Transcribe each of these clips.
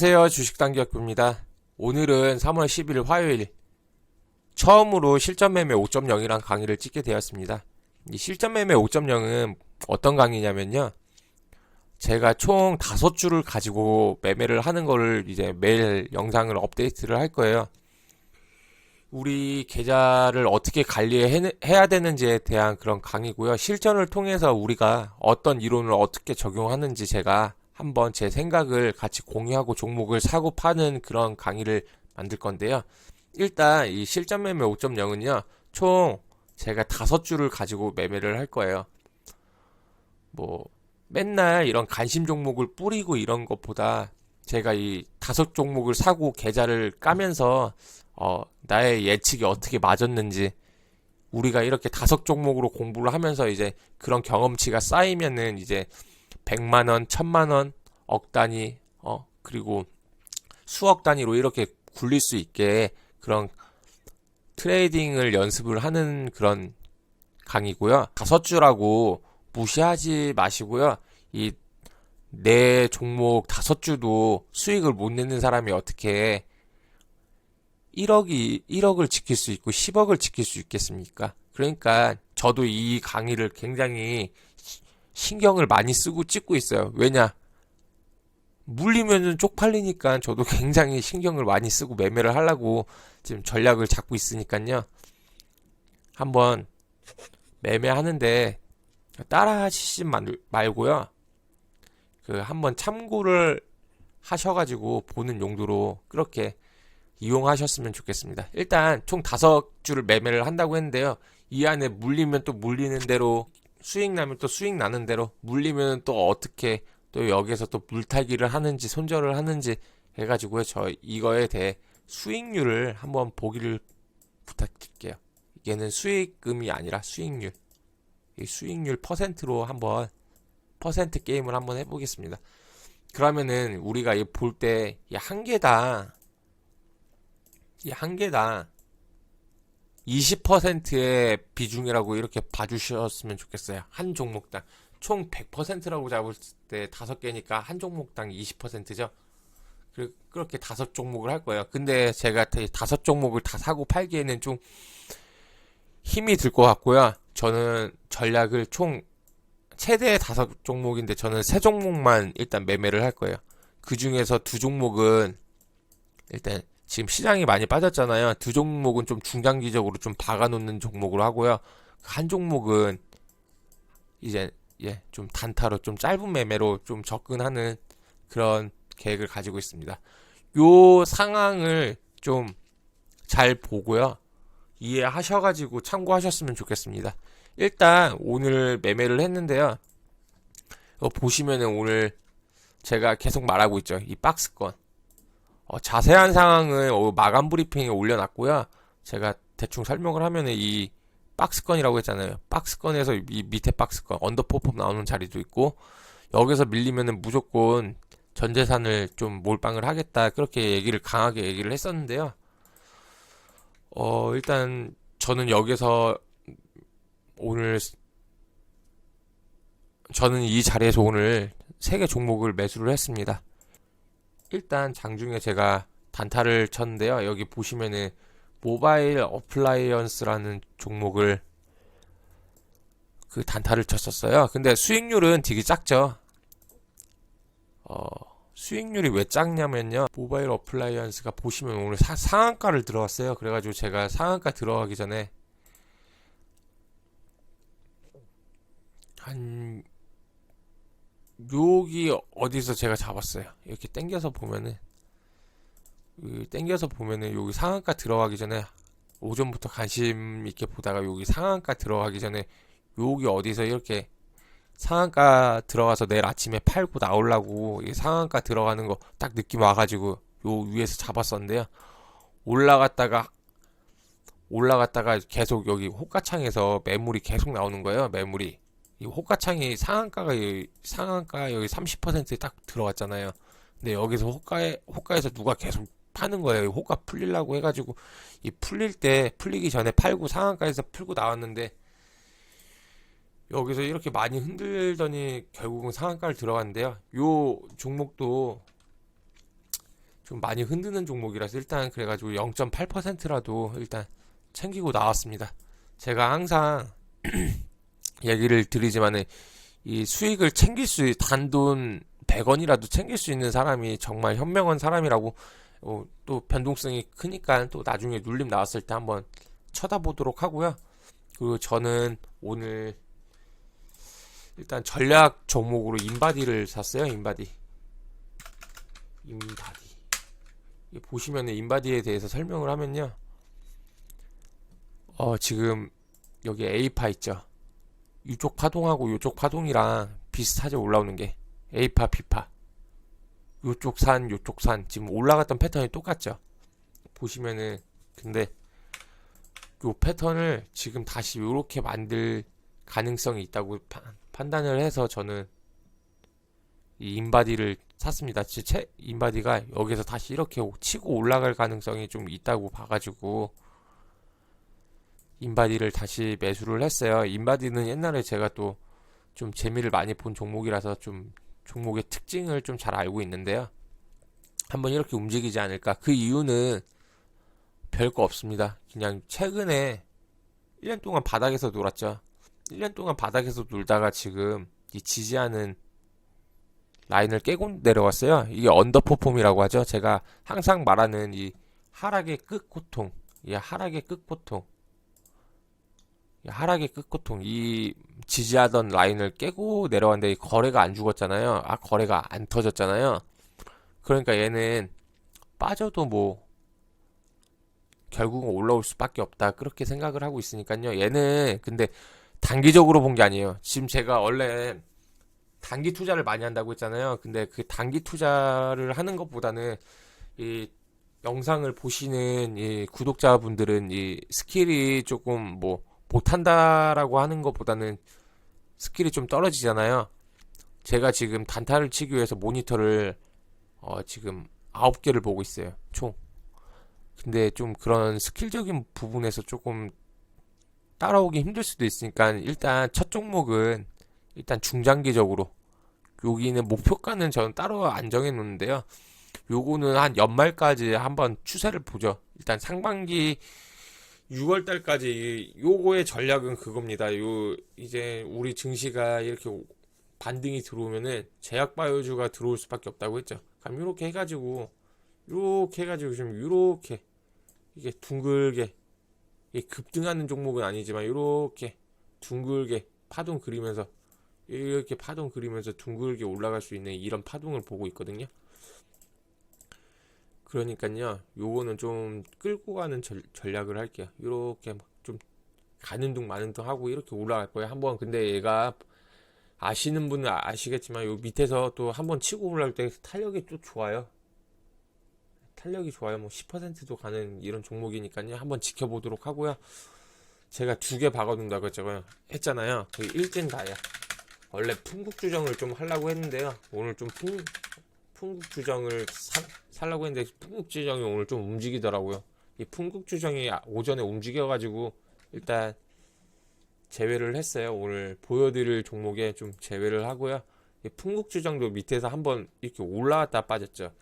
안녕하세요. 주식단기학교입니다. 오늘은 3월 10일 화요일 처음으로 실전 매매 5.0이란 강의를 찍게 되었습니다. 이 실전 매매 5.0은 어떤 강의냐면요. 제가 총 5주를 가지고 매매를 하는 거를 이제 매일 영상을 업데이트를 할 거예요. 우리 계좌를 어떻게 관리해야 되는지에 대한 그런 강의고요. 실전을 통해서 우리가 어떤 이론을 어떻게 적용하는지 제가 한번 제 생각을 같이 공유하고 종목을 사고 파는 그런 강의를 만들 건데요. 일단 이 실전 매매 5.0은요. 총 제가 다섯 주를 가지고 매매를 할 거예요. 뭐 맨날 이런 관심 종목을 뿌리고 이런 것보다 제가 이 다섯 종목을 사고 계좌를 까면서 어, 나의 예측이 어떻게 맞았는지 우리가 이렇게 다섯 종목으로 공부를 하면서 이제 그런 경험치가 쌓이면은 이제 100만 원, 1000만 원, 억 단위, 어, 그리고 수억 단위로 이렇게 굴릴 수 있게 그런 트레이딩을 연습을 하는 그런 강의고요. 다섯 주라고 무시하지 마시고요. 이 내 종목 다섯 주도 수익을 못 내는 사람이 어떻게 1억이 1억을 지킬 수 있고 10억을 지킬 수 있겠습니까? 그러니까 저도 이 강의를 굉장히 신경을 많이 쓰고 찍고 있어요. 왜냐? 물리면은 쪽팔리니까 저도 굉장히 신경을 많이 쓰고 매매를 하려고 지금 전략을 잡고 있으니까요. 한번 매매하는데 따라 하시지 말- 말고요. 그 한번 참고를 하셔가지고 보는 용도로 그렇게 이용하셨으면 좋겠습니다. 일단 총 다섯 주를 매매를 한다고 했는데요. 이 안에 물리면 또 물리는 대로 수익 나면 또 수익 나는 대로 물리면 또 어떻게 또 여기에서 또 물타기를 하는지 손절을 하는지 해가지고요. 저 이거에 대해 수익률을 한번 보기를 부탁드릴게요. 얘는 수익금이 아니라 수익률. 이 수익률 퍼센트로 한번 퍼센트 게임을 한번 해보겠습니다. 그러면은 우리가 이 볼 때 이 한 개당 이 한 개당 20%의 비중이라고 이렇게 봐주셨으면 좋겠어요. 한 종목당. 총 100%라고 잡을 때 다섯 개니까 한 종목당 20%죠. 그렇게 다섯 종목을 할 거예요. 근데 제가 다- 다섯 종목을 다 사고 팔기에는 좀 힘이 들 것 같고요. 저는 전략을 총 최대 다섯 종목인데 저는 세 종목만 일단 매매를 할 거예요. 그 중에서 두 종목은 일단 지금 시장이 많이 빠졌잖아요. 두 종목은 좀 중장기적으로 좀 박아놓는 종목으로 하고요. 한 종목은 이제 예, 좀 단타로 좀 짧은 매매로 좀 접근하는 그런 계획을 가지고 있습니다. 요 상황을 좀 잘 보고요. 이해하셔가지고 참고하셨으면 좋겠습니다. 일단 오늘 매매를 했는데요. 이거 보시면은 오늘 제가 계속 말하고 있죠. 이 박스권. 어, 자세한 상황은 어, 마감 브리핑에 올려놨고요. 제가 대충 설명을 하면은 이 박스권이라고 했잖아요. 박스권에서 이 밑에 박스권 언더 포법 나오는 자리도 있고 여기서 밀리면은 무조건 전 재산을 좀 몰빵을 하겠다 그렇게 얘기를 강하게 얘기를 했었는데요. 어 일단 저는 여기서 오늘 저는 이 자리에서 오늘 세 개 종목을 매수를 했습니다. 일단 장중에 제가 단타를 쳤는데요. 여기 보시면은 모바일 어플라이언스라는 종목을 그 단타를 쳤었어요. 근데 수익률은 되게 작죠. 어, 수익률이 왜 작냐면요. 모바일 어플라이언스가 보시면 오늘 사, 상한가를 들어왔어요. 그래가지고 제가 상한가 들어가기 전에 한 여기 어디서 제가 잡았어요. 이렇게 당겨서 보면은 그 땡겨서 보면은 여기 상한가 들어가기 전에 오전부터 관심 있게 보다가 여기 상한가 들어가기 전에 여기 어디서 이렇게 상한가 들어가서 내일 아침에 팔고 나오려고 이 상한가 들어가는 거 딱 느낌 와가지고 요 위에서 잡았었는데요. 올라갔다가 올라갔다가 계속 여기 호가창에서 매물이 계속 나오는 거예요. 매물이 이 호가창이 상한가가 여기, 상한가 여기 30%딱 들어갔잖아요. 근데 여기서 호가에 호가에서 누가 계속 파는 거예요. 이 호가 풀리려고 해가지고 이 풀릴 때 풀리기 전에 팔고 상한가에서 풀고 나왔는데 여기서 이렇게 많이 흔들더니 결국은 상한가를 들어갔는데요. 요 종목도 좀 많이 흔드는 종목이라서 일단 그래가지고 0.8%라도 일단 챙기고 나왔습니다. 제가 항상 얘기를 드리지만은 이 수익을 챙길 수 단돈 100원이라도 챙길 수 있는 사람이 정말 현명한 사람이라고 어, 또 변동성이 크니까 또 나중에 눌림 나왔을 때 한번 쳐다보도록 하고요. 그리고 저는 오늘 일단 전략 종목으로 인바디를 샀어요. 인바디. 인바디. 이 보시면은 인바디에 대해서 설명을 하면요. 어, 지금 여기 A파 있죠. 이쪽 파동하고 이쪽 파동이랑 비슷하죠. 올라오는 게. A파, B파. 요쪽 산, 요쪽 산. 지금 올라갔던 패턴이 똑같죠. 보시면은 근데 요 패턴을 지금 다시 요렇게 만들 가능성이 있다고 파- 판단을 해서 저는 이 인바디를 샀습니다. 제 인바디가 여기서 다시 이렇게 치고 올라갈 가능성이 좀 있다고 봐가지고 인바디를 다시 매수를 했어요. 인바디는 옛날에 제가 또 좀 재미를 많이 본 종목이라서 좀 종목의 특징을 좀 잘 알고 있는데요. 한번 이렇게 움직이지 않을까. 그 이유는 별거 없습니다. 그냥 최근에 1년 동안 바닥에서 놀았죠. 1년 동안 바닥에서 놀다가 지금 이 지지하는 라인을 깨고 내려왔어요. 이게 언더퍼폼이라고 하죠. 제가 항상 말하는 이 하락의 끝 고통, 이 하락의 끝 고통, 이 하락의 끝고통, 이 지지하던 라인을 깨고 내려왔는데 이 거래가 안 죽었잖아요. 아, 거래가 안 터졌잖아요. 그러니까 얘는 빠져도 뭐 결국은 올라올 수밖에 없다. 그렇게 생각을 하고 있으니까요. 얘는 근데 단기적으로 본 게 아니에요. 지금 제가 원래 단기 투자를 많이 한다고 했잖아요. 근데 그 단기 투자를 하는 것보다는 이 영상을 보시는 이 구독자분들은 이 스킬이 조금 뭐 못한다라고 하는 것보다는 스킬이 좀 떨어지잖아요. 제가 지금 단타를 치기 위해서 모니터를 어 지금 아홉 개를 보고 있어요. 총. 근데 좀 그런 스킬적인 부분에서 조금 따라오기 힘들 수도 있으니까 일단 첫 종목은 일단 중장기적으로 여기는 목표가는 저는 따로 안 정해 놓는데요. 요거는 한 연말까지 한번 추세를 보죠. 일단 상반기 6월 달까지 요거의 전략은 그겁니다. 요 이제 우리 증시가 이렇게 반등이 들어오면은 제약 바이오주가 들어올 수밖에 없다고 했죠. 그럼 요렇게 해가지고 요렇게 해가지고 좀 요렇게 이게 둥글게 이게 급등하는 종목은 아니지만 요렇게 둥글게 파동 그리면서 이렇게 파동 그리면서 둥글게 올라갈 수 있는 이런 파동을 보고 있거든요. 그러니까요, 요거는 좀 끌고 가는 전, 전략을 할게요. 요렇게 막좀 가는 둥 마는 둥 하고 이렇게 올라갈 거예요. 한번 근데 얘가 아시는 분은 아시겠지만 요 밑에서 또 한번 치고 올라갈 때 탄력이 또 좋아요. 탄력이 좋아요. 뭐 10%도 가는 이런 종목이니까요. 한번 지켜보도록 하고요. 제가 두 개 박아둔다고 했잖아요. 했잖아요. 그 일진 다야. 원래 풍국주정을 좀 하려고 했는데요. 오늘 좀 풍, 풍국주정을 사, 살라고 했는데 풍국주정이 오늘 좀 움직이더라고요. 이 풍국주정이 오전에 움직여가지고 일단 제외를 했어요. 오늘 보여드릴 종목에 좀 제외를 하고요. 이 풍국주정도 밑에서 한번 이렇게 올라왔다 빠졌죠.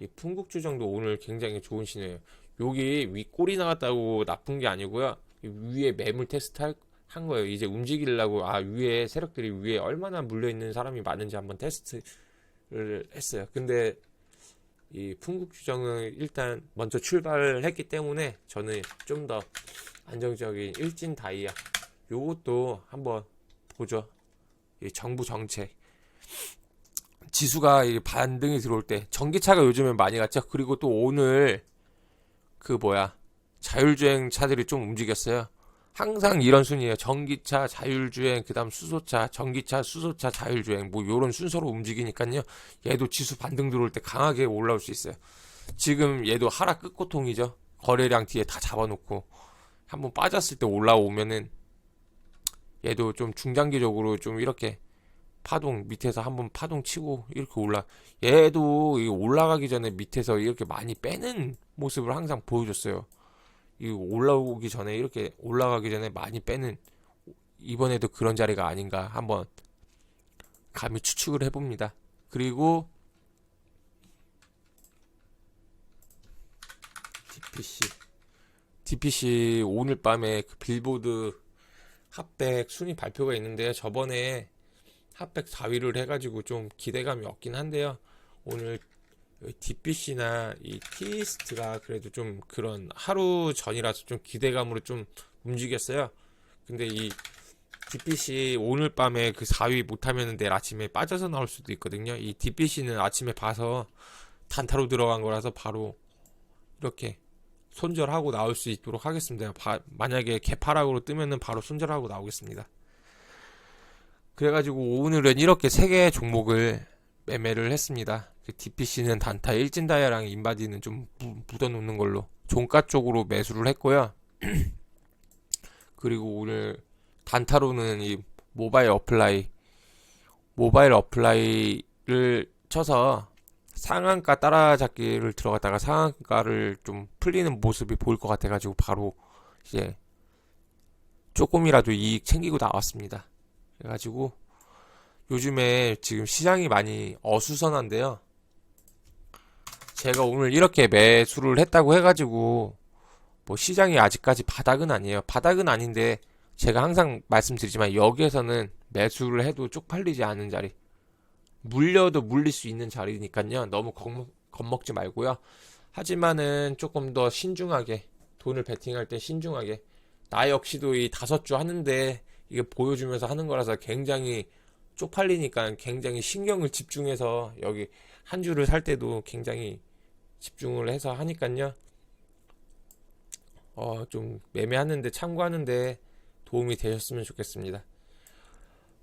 이 풍국주정도 오늘 굉장히 좋은 신호예요. 여기 윗골이 나갔다고 나쁜 게 아니고요. 이 위에 매물 테스트 할, 한 거예요. 이제 움직이려고 아 위에 세력들이 위에 얼마나 물려 있는 사람이 많은지 한번 테스트 를 했어요. 근데 이 풍국주정은 일단 먼저 출발을 했기 때문에 저는 좀 더 안정적인 일진 다이아 요것도 한번 보죠. 이 정부 정책 지수가 이 반등이 들어올 때 전기차가 요즘엔 많이 갔죠. 그리고 또 오늘 그 뭐야 자율주행 차들이 좀 움직였어요. 항상 이런 순이에요. 전기차, 자율주행, 그다음 수소차, 전기차, 수소차, 자율주행 뭐 요런 순서로 움직이니까요. 얘도 지수 반등 들어올 때 강하게 올라올 수 있어요. 지금 얘도 하락 끝고통이죠. 거래량 뒤에 다 잡아놓고 한번 빠졌을 때 올라오면은 얘도 좀 중장기적으로 좀 이렇게 파동 밑에서 한번 파동 치고 이렇게 올라 얘도 이 올라가기 전에 밑에서 이렇게 많이 빼는 모습을 항상 보여줬어요. 이 올라오기 전에 이렇게 올라가기 전에 많이 빼는 이번에도 그런 자리가 아닌가 한번 감히 추측을 해봅니다. 그리고 DPC. DPC 오늘 밤에 그 빌보드 핫백 순위 발표가 있는데요. 저번에 핫백 4위를 해가지고 좀 기대감이 없긴 한데요. 오늘 DPC나 이 티스트가 그래도 좀 그런 하루 전이라서 좀 기대감으로 좀 움직였어요. 근데 이 DPC 오늘 밤에 그 4위 못하면 내일 아침에 빠져서 나올 수도 있거든요. 이 DPC는 아침에 봐서 단타로 들어간 거라서 바로 이렇게 손절하고 나올 수 있도록 하겠습니다. 바- 만약에 개파락으로 뜨면은 바로 손절하고 나오겠습니다. 그래가지고 오늘은 이렇게 세 개의 종목을 매매를 했습니다. DPC는 단타, 일진 다이아랑 인바디는 좀 무- 묻어놓는 걸로 종가 쪽으로 매수를 했고요. 그리고 오늘 단타로는 이 모바일 어플라이, 모바일 어플라이를 쳐서 상한가 따라잡기를 들어갔다가 상한가를 좀 풀리는 모습이 보일 것 같아가지고 바로 이제 조금이라도 이익 챙기고 나왔습니다. 그래가지고 요즘에 지금 시장이 많이 어수선한데요. 제가 오늘 이렇게 매수를 했다고 해가지고 뭐 시장이 아직까지 바닥은 아니에요. 바닥은 아닌데 제가 항상 말씀드리지만 여기에서는 매수를 해도 쪽팔리지 않은 자리. 물려도 물릴 수 있는 자리니까요. 너무 겁먹, 겁먹지 말고요. 하지만은 조금 더 신중하게 돈을 베팅할 때 신중하게 나 역시도 이 다섯 주 하는데 이게 보여주면서 하는 거라서 굉장히 쪽팔리니까 굉장히 신경을 집중해서 여기 한 주를 살 때도 굉장히 집중을 해서 하니까요. 어, 좀 매매하는데 참고하는데 도움이 되셨으면 좋겠습니다.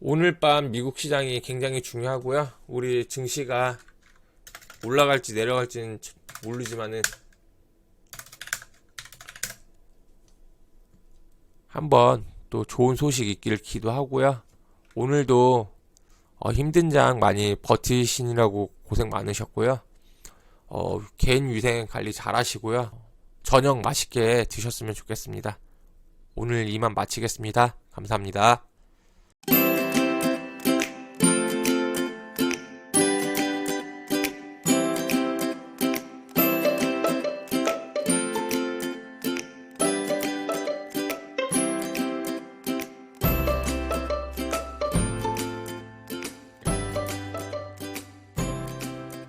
오늘 밤 미국 시장이 굉장히 중요하고요. 우리 증시가 올라갈지 내려갈지는 모르지만은 한번 또 좋은 소식 있기를 기도하고요. 오늘도 어, 힘든 장 많이 버티시느라고 고생 많으셨고요. 어, 개인 위생 관리 잘 하시고요. 저녁 맛있게 드셨으면 좋겠습니다. 오늘 이만 마치겠습니다. 감사합니다.